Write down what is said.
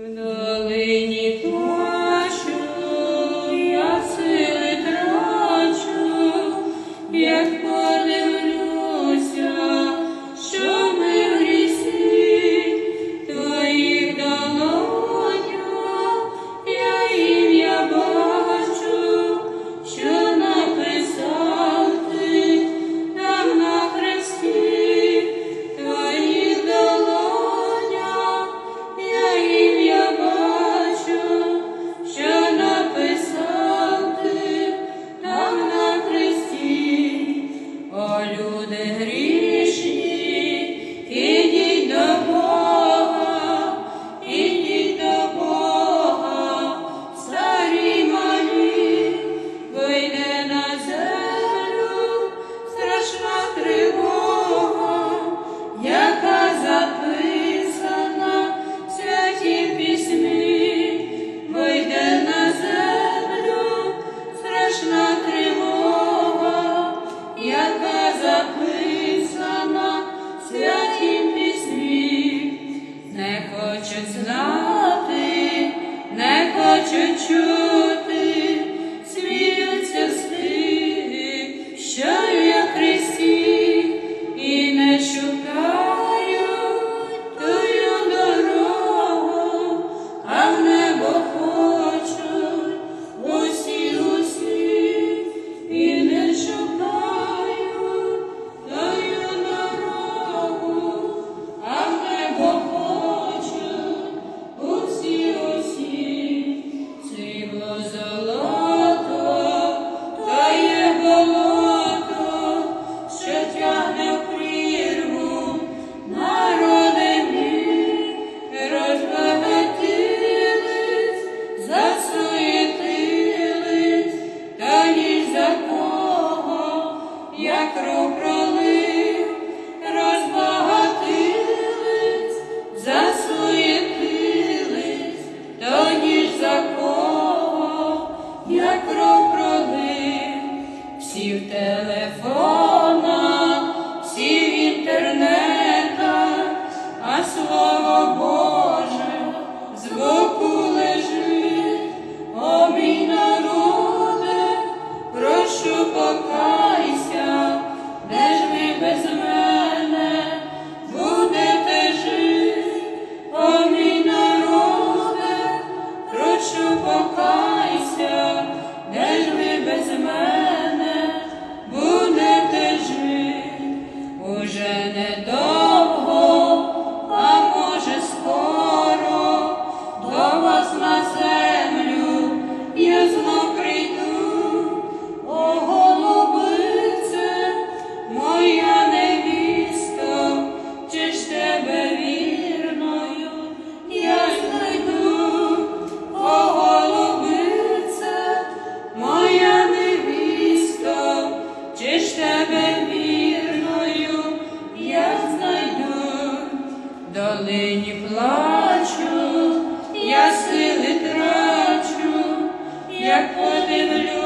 Долині плачу, я сили трачу, як Oh, you. Credo долині плачу, я сили трачу, як подивлю.